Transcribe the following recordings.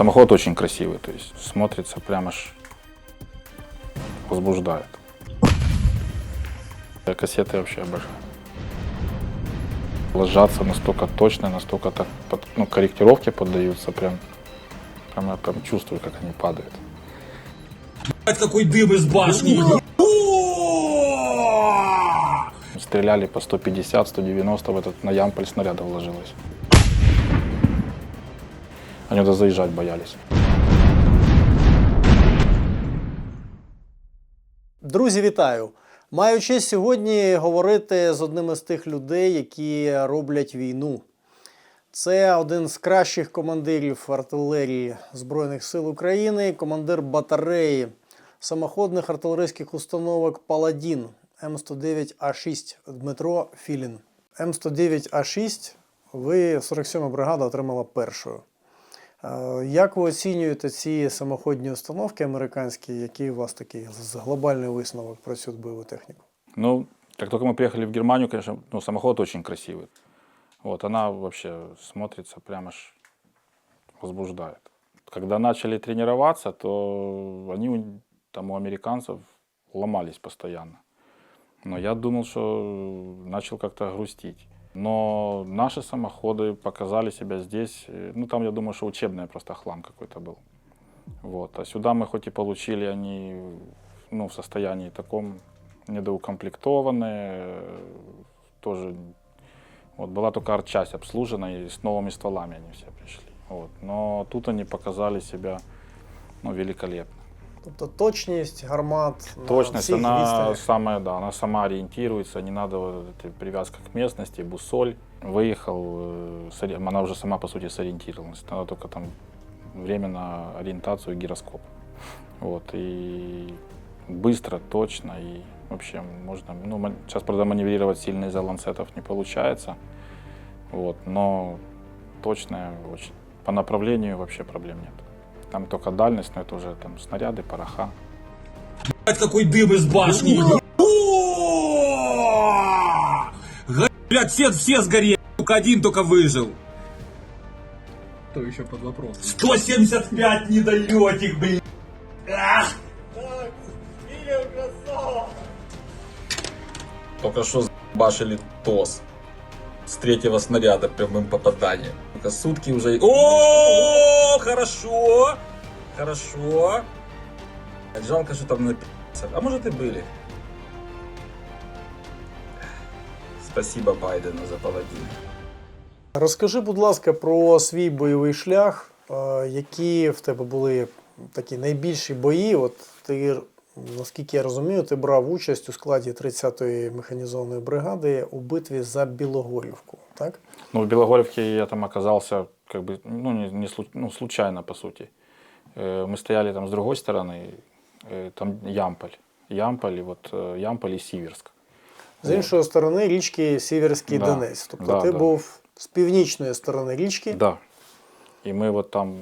самоход очень красивый, то есть смотрится прямо аж возбуждает. Я кассеты вообще обожаю. Ложатся настолько точно, настолько так, под, ну, корректировки поддаются, прям, прям я там чувствую, как они падают. Блядь, какой дым из башни! Стреляли по 150-190, в этот на ямполь снаряда вложилось. Они туда заезжать боялись. Друзі, вітаю! Маю честь сьогодні говорити з одним із тих людей, які роблять війну. Це один з кращих командирів артилерії Збройних сил України, командир батареї самоходних артилерійських установок Паладін М109А6 Дмитро Філін. М109А6 ви 47 бригада отримала першою. Е, Як ви оцінюєте ці самоходні установки американські? Який у вас такий глобальний висновок про цю бойову техніку? Ну, как только мы приехали в Германию, конечно, ну, самоход очень красивый. Вот, она вообще смотрится прямо аж возбуждает. Когда начали тренироваться, то они там у американцев ломались постоянно. Но я думал, что начал как-то грустить. Но наши самоходы показали себя здесь. э, Ну, там, я думаю, что учебный просто хлам какой-то был. Вот. А сюда мы хоть и получили, они ну, в состоянии таком недоукомплектованные, тоже вот была только артчасть обслужена, и с новыми стволами они все пришли. Вот. Но тут они показали себя ну, великолепно. Тобто точність гармат на Точность, всіх она відстанях. самая, да, она сама ориентируется, не надо вот этой привязка к местности, бусоль. Выехал, э, с ори- она уже сама по сути сориентировалась. Надо только там время на ориентацию и гироскоп. Вот, и быстро, точно, и вообще можно, ну, ман- сейчас, правда, маневрировать сильно из-за ланцетов не получается, вот, но точная очень. По направлению вообще проблем нет. Там только дальность, но это уже там снаряды, пороха. Блядь, какой дым из башни! Блядь, все, все сгорели, только один только выжил. Кто еще под вопросом? 175 недолетик, блядь! Ах! Только что башили ТОС с третьего снаряда прямым попаданием. Только сутки уже... О, хорошо! Хорошо! Жалко, что там написано. А может и были. Спасибо Байдену за паладина. Розкажи, будь ласка, про свій бойовий шлях, які в тебе були такі найбільші бої. От ти, наскільки я розумію, ти брав участь у складі 30-ї механізованої бригади у битві за Білогорівку, так? Ну, в Белогоревке я там оказался, как бы, ну, не, не слу- ну, случайно, по сути. Э, Мы стояли там с другой стороны, э, там Ямполь. Ямполь, и вот э, Ямполь и Сиверск. З іншої сторони річки Сіверський Да. Донець. Тобто Да, ти да. був з північної сторони річки. Да. И мы вот там,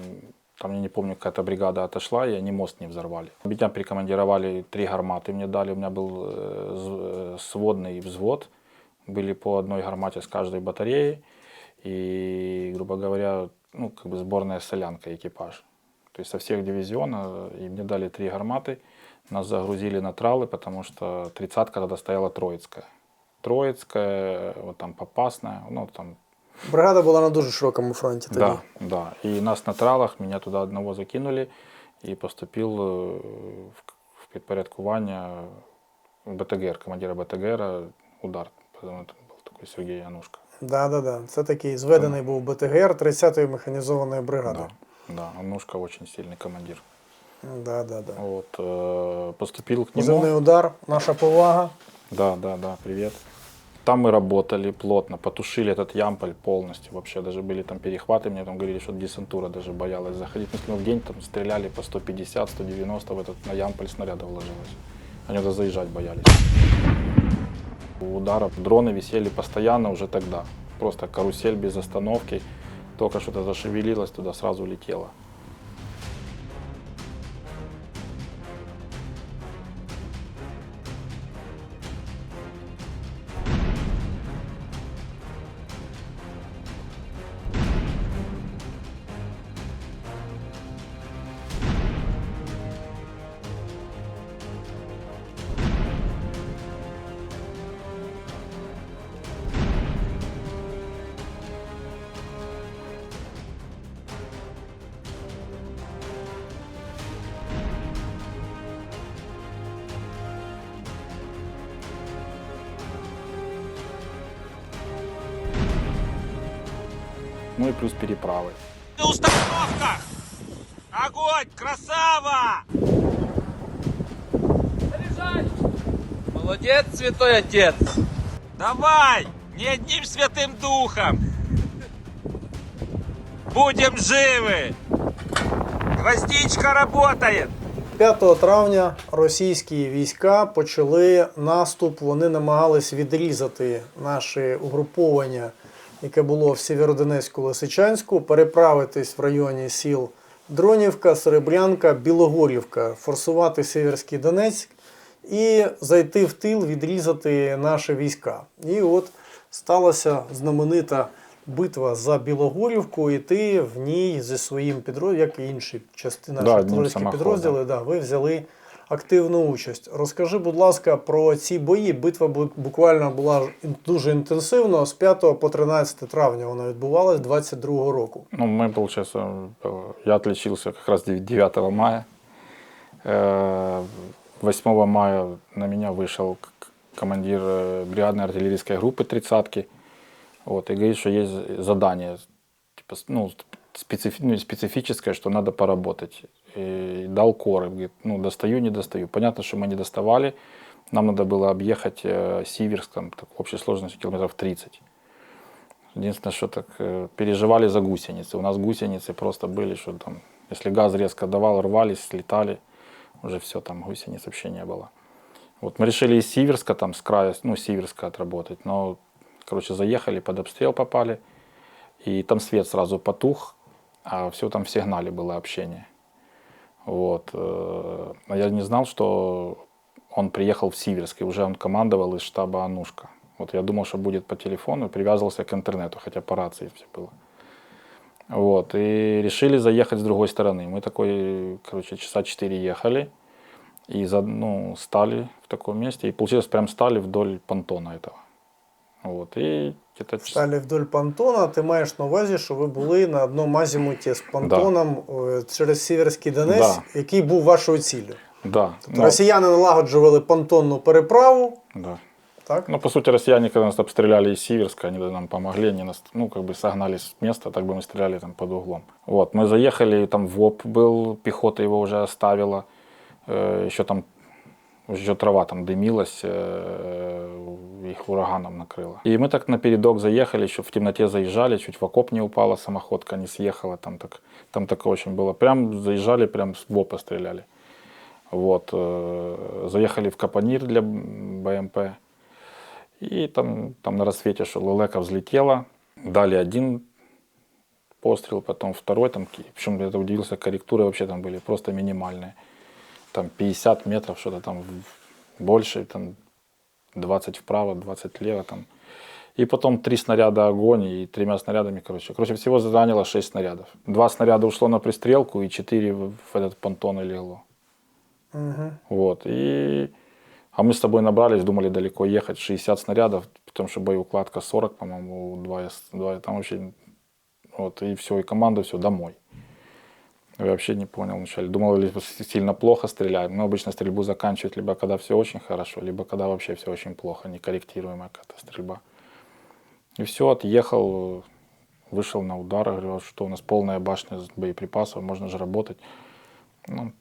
там, я не помню, какая-то бригада отошла, и они мост не взорвали. Меня прикомандировали, три гарматы мне дали, у меня был э, э, сводный взвод, были по одной гармате с каждой батареи, и, грубо говоря, ну, как бы сборная солянка, экипаж. То есть со всех дивизиона, и мне дали три гарматы, нас загрузили на тралы, потому что тридцатка тогда стояла Троицкая. Троицкая, вот там Попасная, ну, там Бригада була на дуже широкому фронті тоді. да, да. И нас на тралах, меня туда одного закинули и поступил э, в, в підпорядкування БТГР, командира БТГР, удар. Потом это был такой Сергей Янушка. Да, да, да. Це такий зведений був БТГР 30-ї механізованої бригади. Да, да, Анушка очень сильный командир. Да, да, да. Вот, э, поступил к Позивний нему. удар, наша повага. Да, да, да, привет. Там мы работали плотно, потушили этот ямполь полностью. Вообще даже были там перехваты, мне там говорили, что десантура даже боялась заходить. Мы в день там стреляли по 150-190, в этот на ямполь снаряда вложилось. Они туда заезжать боялись. У ударов дроны висели постоянно уже тогда. Просто карусель без остановки. Только что-то зашевелилось, туда сразу летело. Ну и плюс переправы. На установках! Огонь! Красава! Молодец, святой отец! Давай! Не одним святым духом! Будем живы! Гвоздичка работает! 5 травня російські війська почали наступ. Вони намагались відрізати наше угруповання, яке було в Сєвєродонецьку Лисичанську, переправитись в районі сіл Дронівка, Серебрянка, Білогорівка, форсувати Сєвєрський Донецьк і зайти в тил, відрізати наші війська. І от сталася знаменита битва за Білогорівку, і ти в ній зі своїм підрозділом, як і інші частини Да, наші підрозділи, да, ви взяли активну участь. Розкажи, будь ласка, про ці бої. Битва бу- буквально була ін- дуже інтенсивно. З 5 по 13 травня вона відбувалась 22 року. Ну, мы, получается, э, я отличился как раз 9 мая. Э, 8 мая на меня вышел к- к- командир э, бригадной артиллерийской группы тридцатки. Вот, и говорит, что есть задание типа, с- ну, специфи- ну, специфическое, что надо поработать. И дал коры. Говорит, ну, достаю, не достаю. Понятно, что мы не доставали. Нам надо было объехать э, Сиверск, там, так, в общей сложности километров 30. Единственное, что так э, переживали за гусеницы. У нас гусеницы просто были, что там, если газ резко давал, рвались, слетали, уже все, там гусениц вообще не было. Вот мы решили из Сиверска, там с края, ну, Сиверска отработать, но, короче, заехали, под обстрел попали, и там свет сразу потух, а все там в сигнале было общение. Вот. э, я не знал, что он приехал в Сиверск, и уже он командовал из штаба Анушка. Вот я думал, что будет по телефону, привязывался к интернету, хотя по рации все было. Вот, и решили заехать с другой стороны. Мы такой, короче, часа четыре ехали, и за, ну, стали в таком месте, и получилось прям стали вдоль понтона этого. Вот, и где-то час- Сталі вдоль понтона. Ти маєш на увазі, що ви були на одному азімуті з понтоном е, через Сіверський Донець, Да. який був вашою ціллю. Да, Тобто ну, росіяни налагоджували понтонну переправу. да. Так? Ну, по сути, россияне, когда нас обстреляли из Сиверска, они нам помогли, они нас, ну, как бы согнали с места, так бы мы стреляли там под углом. Вот, мы заехали, там ВОП был, пехота его уже оставила, э, еще там, еще трава там дымилась, э, их ураганом накрыло. И мы так напередок заехали, еще в темноте заезжали, чуть в окоп не упала самоходка, не съехала, там, так, там такое очень было. Прям заезжали, прям с ВОПа стреляли. Вот, э, заехали в Капонир для БМП. И там, там на рассвете что Лелека взлетела, дали один пострел, потом второй, там, причем я удивился, корректуры вообще там были просто минимальные. Там 50 метров, что-то там больше, там 20 вправо, 20 влево там. И потом три снаряда огонь и тремя снарядами, короче. Короче, всего заняло 6 снарядов. Два снаряда ушло на пристрелку и четыре в, этот понтон и легло. Угу. Вот. И... А мы с тобой набрались, думали далеко ехать, 60 снарядов, потому что боеукладка 40, по-моему, два, из- два, там вообще, вот, и все, и команда, все, домой. Я вообще не понял вначале. Думал, либо сильно плохо стреляем. Но обычно стрельбу заканчивают либо когда все очень хорошо, либо когда вообще все очень плохо, некорректируемая какая-то стрельба. И все, отъехал, вышел на удар, говорю, что у нас полная башня боеприпасов, можно же работать. Ну,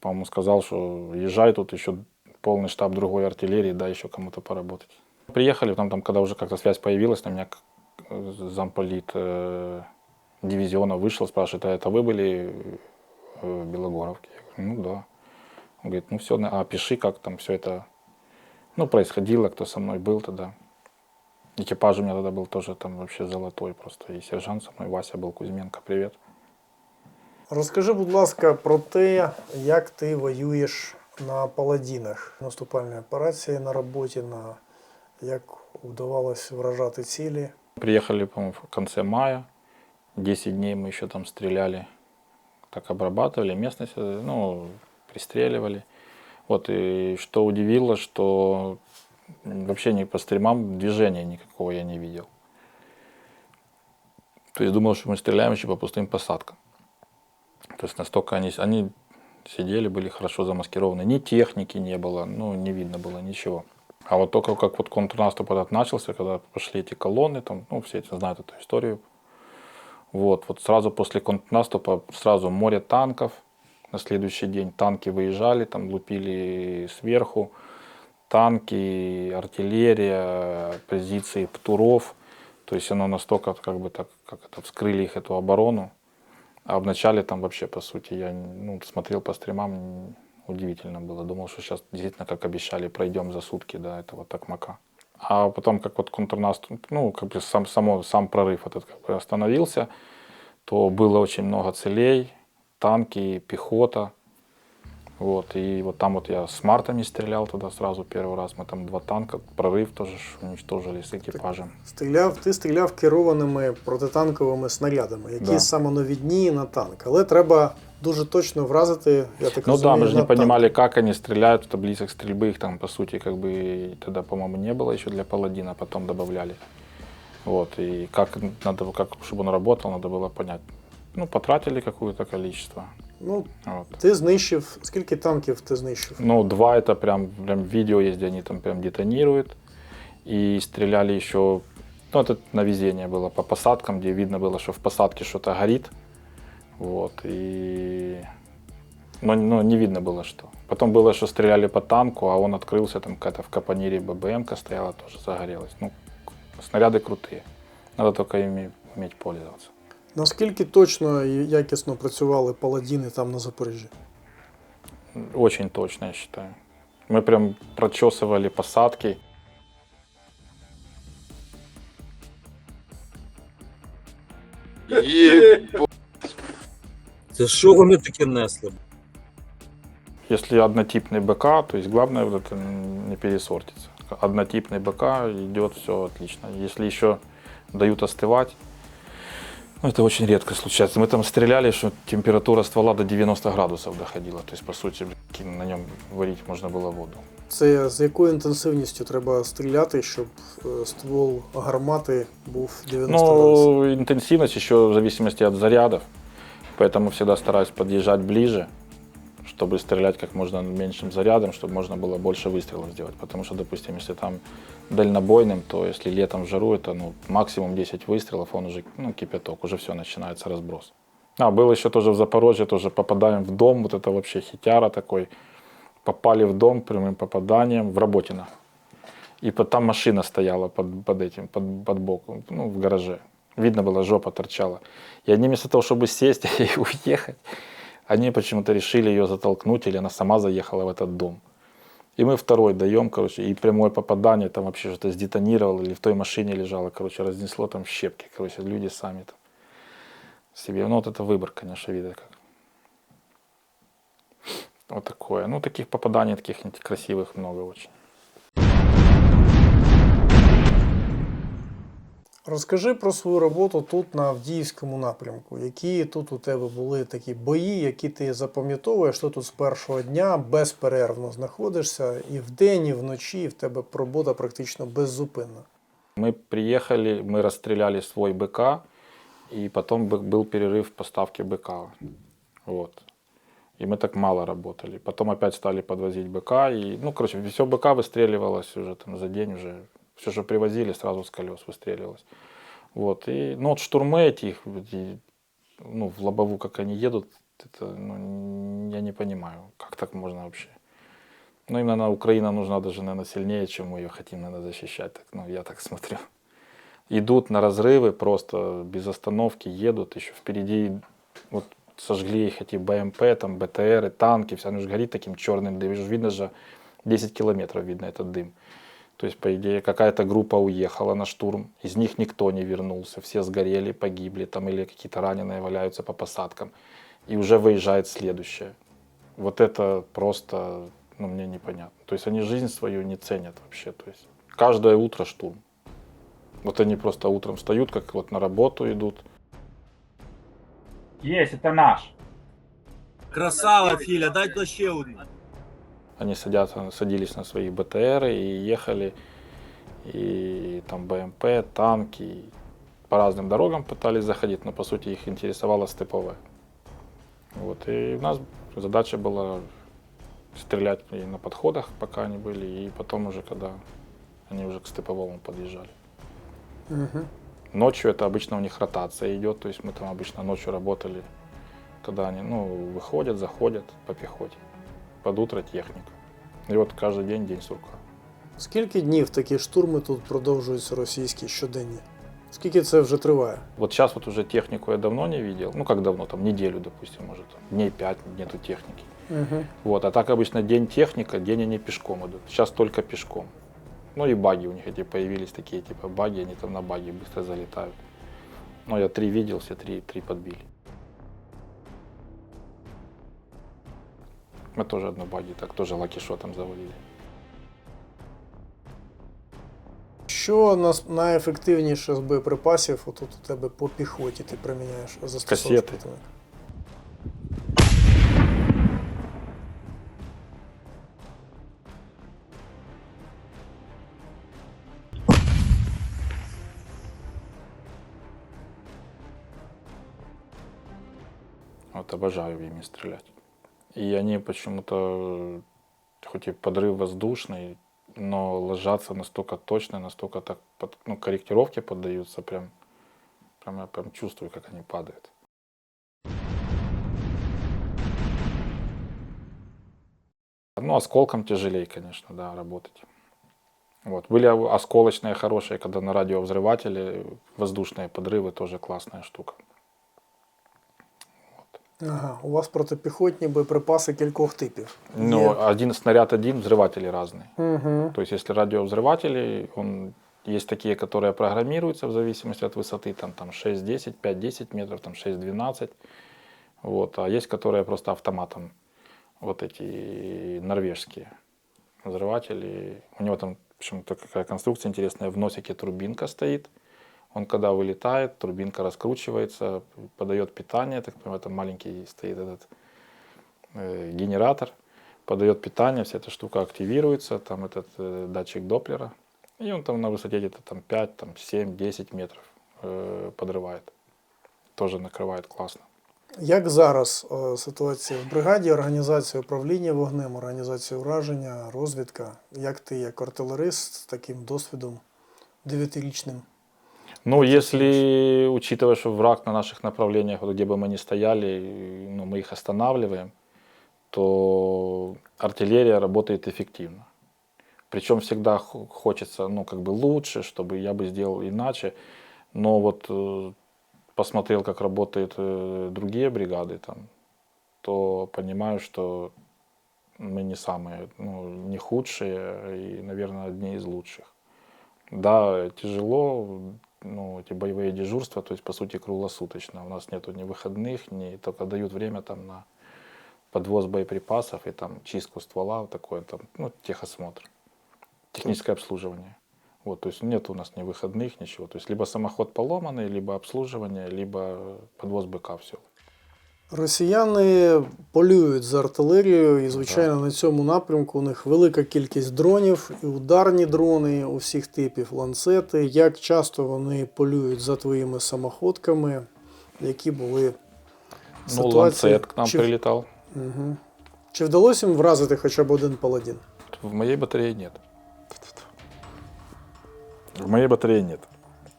по-моему, сказал, что езжай, тут еще полный штаб другой артиллерии, да, еще кому-то поработать. Приехали, там, там, когда уже как-то связь появилась, на меня э, замполит э, дивизиона вышел, спрашивает, а это вы были э, в Белогоровке? Я говорю, ну да. Он говорит, ну все, а пиши, как там все это ну, происходило, кто со мной был тогда. Экипаж у меня тогда был тоже там вообще золотой просто. И сержант со мной, Вася был, Кузьменко, привет. Розкажи, будь ласка, про те, як ти воюєш на паладінах. Наступальні операції на роботі, на як вдавалось вражати цілі. Приехали, по-моему, в конце мая. 10 дней мы еще там стреляли, так обрабатывали местность, ну, пристреливали. Вот, и что удивило, что вообще ни по стримам движения никакого я не видел. То есть думал, что мы стреляем еще по пустым посадкам. То есть настолько они, они сидели, были хорошо замаскированы. Ни техники не было, ну, не видно было ничего. А вот только как вот контрнаступ этот начался, когда пошли эти колонны, там, ну, все эти знают эту историю. Вот, вот сразу после контрнаступа сразу море танков. На следующий день танки выезжали, там лупили сверху. Танки, артиллерия, позиции птуров. То есть оно настолько как бы так, как это, вскрыли их эту оборону. А вначале там вообще, по сути, я ну, смотрел по стримам, удивительно было. Думал, что сейчас действительно, как обещали, пройдем за сутки до этого Токмака. А потом, как вот контрнаступ, ну, как бы сам, само, сам прорыв этот как бы остановился, то было очень много целей, танки, пехота. Вот, и вот там вот я с мартами стрелял туда сразу первый раз. Мы там два танка, прорыв тоже ж уничтожили с экипажем. Стріляв, ти стріляв керованими протитанковими снарядами, які Да. самонавідні на танк. Але треба дуже точно вразити, я так Ну розумію, да, мы же на не танк. понимали, как они стреляют в таблицах стрельбы. Их там, по сути, как бы тогда, по-моему, не было еще для паладина, потом добавляли. Вот, и как надо, как, чтобы он работал, надо было понять. Ну, потратили какое-то количество. Ну, Вот. ти знищив. Скільки танків ти знищив? Ну, два это прям, прям видео есть, где они там прям детонируют. И стреляли еще, ну, это на везение было по посадкам, где видно было, что в посадке что-то горит. Вот, и... Но, но не видно было, что. Потом было, что стреляли по танку, а он открылся, там какая-то в капонире ББМ-ка стояла, тоже загорелась. Ну, снаряды крутые. Надо только ими уметь пользоваться. Наскільки точно і якісно працювали паладіни там на Запоріжжі? Очень точно, я считаю. Мы прям прочесывали посадки. Це що вони таке несли? Если однотипный БК, то есть главное вот это не пересортиться. Однотипный БК идет все отлично. Если еще дают остывать, ну, это очень редко случается. Мы там стреляли, что температура ствола до 90 градусов доходила. То есть, по сути, блин, на нем варить можно было воду. Це з якою інтенсивністю треба стріляти, щоб е, ствол гармати був 90 градусів? Ну, интенсивность еще в зависимости от зарядов. Поэтому всегда стараюсь подъезжать ближе, чтобы стрелять как можно меньшим зарядом, чтобы можно было больше выстрелов сделать. Потому что, допустим, если там дальнобойным, то если летом в жару, это ну, максимум 10 выстрелов, он уже ну, кипяток, уже все, начинается разброс. А, был еще тоже в Запорожье, тоже попадаем в дом, вот это вообще хитяра такой. Попали в дом прямым попаданием в Работино. И там машина стояла под, под этим, под, под боком, ну, в гараже. Видно было, жопа торчала. И они вместо того, чтобы сесть и уехать, они почему-то решили ее затолкнуть, или она сама заехала в этот дом. И мы второй даем, короче, и прямое попадание, там вообще что-то сдетонировало, или в той машине лежало, короче, разнесло там щепки, короче, люди сами там себе. Ну, вот это выбор, конечно, видно как. Вот такое. Ну, таких попаданий, таких красивых много очень. Розкажи про свою роботу тут на Авдіївському напрямку. Які тут у тебе були такі бої, які ти запам'ятовуєш, що тут з першого дня безперервно знаходишся і вдень, і вночі, і в тебе робота практично беззупинна. Мы приехали, мы расстреляли свой БК, и потом бы- был перерыв в поставке БК. Вот. И мы так мало работали. Потом опять стали подвозить БК, и, ну, короче, все БК выстреливалось уже там за день уже. Все, что привозили, сразу с колес выстреливалось. Вот. И, ну, вот штурмы эти, ну, в лобову, как они едут, это, ну, я не понимаю, как так можно вообще. Ну, именно Украина нужна даже, наверное, сильнее, чем мы ее хотим, наверное, защищать. Так, ну, я так смотрю. Идут на разрывы просто без остановки, едут, еще впереди вот сожгли их эти БМП, там БТРы, танки, все, оно же горит таким черным дымом, видно же 10 километров видно этот дым. То есть, по идее, какая-то группа уехала на штурм, из них никто не вернулся, все сгорели, погибли, там или какие-то раненые валяются по посадкам. И уже выезжает следующее. Вот это просто, ну, мне непонятно. То есть они жизнь свою не ценят вообще. То есть каждое утро штурм. Вот они просто утром встают, как вот на работу идут. Есть, это наш. Красава, Филя, дай то ще одну. Они садятся, садились на свои БТРы и ехали. И там БМП, танки. По разным дорогам пытались заходить, но по сути их интересовало степовое. Вот. И у нас задача была стрелять и на подходах, пока они были, и потом уже, когда они уже к степовому подъезжали. Угу. Ночью это обычно у них ротация идет, то есть мы там обычно ночью работали, когда они ну, выходят, заходят по пехоте. Под утро техника. И вот каждый день день сурка. Скільки днів такі штурми тут продовжуються російські щоденні? Скільки це вже триває? Вот сейчас вот уже технику я давно не видел. Ну как давно, там неделю, допустим, может. Дней пять нету техники. Угу. Вот, а так обычно день техника, день они пешком идут. Сейчас только пешком. Ну и баги у них эти появились такие, типа баги, они там на баги быстро залетают. Ну я три видел, все три, три подбили. Мы тоже одну баги, так тоже лакишотом завалили. Що нас найефективніше з боєприпасів отут у тебе по піхоті ти приміняєш застосовуєш Касети. противника? Вот обожаю ими стрелять. И они почему-то, хоть и подрыв воздушный, но ложатся настолько точно, настолько так, под, ну, корректировки поддаются, прям, прям я прям чувствую, как они падают. Ну, осколком тяжелее, конечно, да, работать. Вот. Были осколочные хорошие, когда на радиовзрыватели, воздушные подрывы, тоже классная штука. Ага, у вас протипіхотні боєприпаси кількох типів. Ну, один снаряд один, взрыватели разные. Угу. То есть, если радиовзрыватели, он есть такие, которые программируются в зависимости от высоты, там, там 6-10, 5-10 метров, там 6-12. Вот. А есть, которые просто автоматом, вот эти норвежские взрыватели. У него там, почему-то какая конструкция интересная, в носике турбинка стоит. Он когда вылетает, турбинка раскручивается, подает питание, так понимаю, там маленький стоит этот э, генератор, подает питание, вся эта штука активируется, там этот э, датчик Доплера, и он там на высоте где-то там 5, там 7, 10 метров э, подрывает. Тоже накрывает классно. Як зараз е, ситуація в бригаді, організація управління вогнем, організація ураження, розвідка? Як ти, як артилерист з таким досвідом дев'ятирічним? Ну, если учитывая, что враг на наших направлениях, вот где бы мы ни стояли, ну, мы их останавливаем, то артиллерия работает эффективно. Причем всегда хочется, ну, как бы лучше, чтобы я бы сделал иначе. Но вот э, посмотрел, как работают э, другие бригады там, то понимаю, что мы не самые, ну, не худшие и, наверное, одни из лучших. Да, тяжело, ну, эти боевые дежурства, то есть, по сути, круглосуточно. У нас нету ни выходных, ни только дают время там на подвоз боеприпасов и там чистку ствола, вот такое там, ну, техосмотр, техническое обслуживание. Вот, то есть нет у нас ни выходных, ничего. То есть либо самоход поломанный, либо обслуживание, либо подвоз быка, все. Росіяни полюють з артилерією, і, звичайно, на цьому напрямку у них велика кількість дронів, і ударні дрони усіх типів, ланцети. Як часто вони полюють за твоїми самоходками, які були Ну, ситуації? ланцет к нам Чи, прилетал. Угу. Чи вдалося їм вразити хоча б один паладін? В моей батарее нет. В моей батарее нет.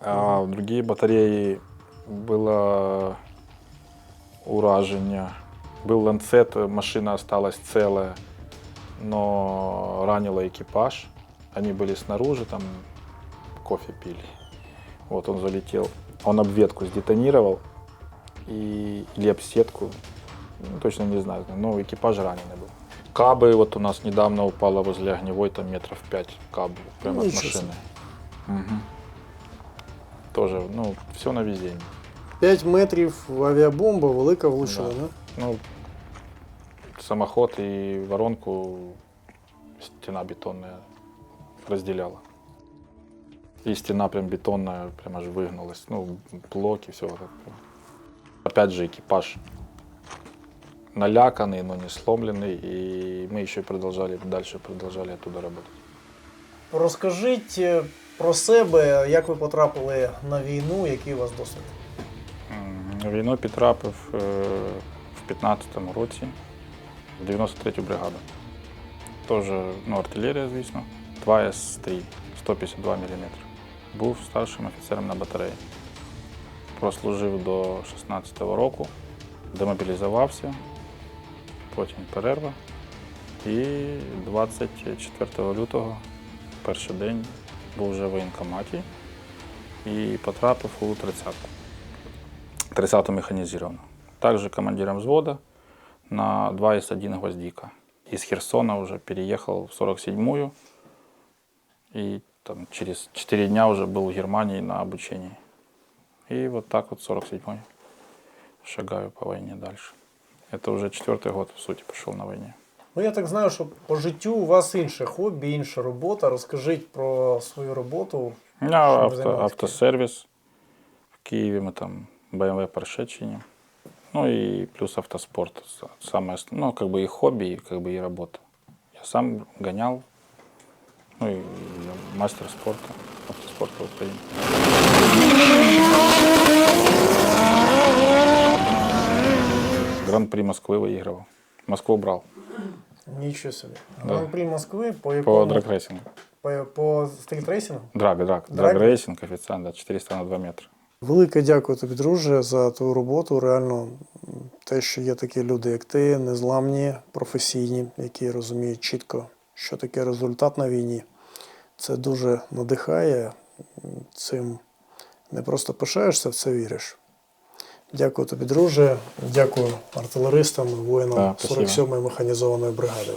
А в другие батареи было ураження. Был ланцет, машина осталась целая, но ранила экипаж. Они были снаружи, там кофе пили. Вот он залетел. Он обветку сдетонировал и, или об сетку, ну, точно не знаю, но экипаж раненый был. Кабы, вот у нас недавно упала возле огневой, там метров 5 каб прямо от машины. Мгм. Тоже, ну, все на везение. 5 метрів авіабомба, велика влучила, Да. да? Ну, самоход и воронку стена бетонная разделяла. И стена прям бетонная, прям аж выгнулась. Ну, блоки, все. Опять же, экипаж наляканный, но не сломленный. И мы еще продолжали, дальше продолжали оттуда работать. Розкажіть е, про себе, як ви потрапили на війну, який у вас досвід? М, Війну потрапив е, в 15-му році в 93-ю бригаду. Теж ну, артилерія, звісно. 2С3, 152 мм. Був старшим офіцером на батареї. прослужив до 16-го року, демобілізувався, потім перерва. І 24 лютого, перший день, був вже в воєнкоматі і потрапив у 30-ку. 30-ту механізовану. Также командиром взвода на 2С1 «Гвоздика». Из Херсона уже переехал в 47-ю и там через 4 дня уже был в Германии на обучении. И вот так вот 47-й шагаю по войне дальше. Это уже четвертый год, в сути, пошел на войне. Ну, я так знаю, що по життю у вас інше хобі, інша робота. Розкажіть про свою роботу. У меня Чем вы авто, занимаетесь? автосервис в Киеве, мы там BMW Porsche чиним. Ну и плюс автоспорт. С- Самое, ост- ну, как бы и хобби, и как бы и работа. Я сам гонял, ну и я мастер спорта, автоспорта в Украине. Гран-при Москвы выигрывал. Москву брал Нічого собі. Да. Гран-прі Москви по по якому? драгрейсингу. По, по стрітрейсингу? Драг, драг, Драг? драгрейсинг официально, да, 400 на 2 метра. Велике дякую тобі, друже, за твою роботу. Реально, те, що є такі люди, як ти, незламні, професійні, які розуміють чітко, що таке результат на війні. Це дуже надихає. Цим не просто пишаєшся, в це віриш. Дякую тобі, друже. Дякую артилеристам, воїнам 47-ї механізованої бригади.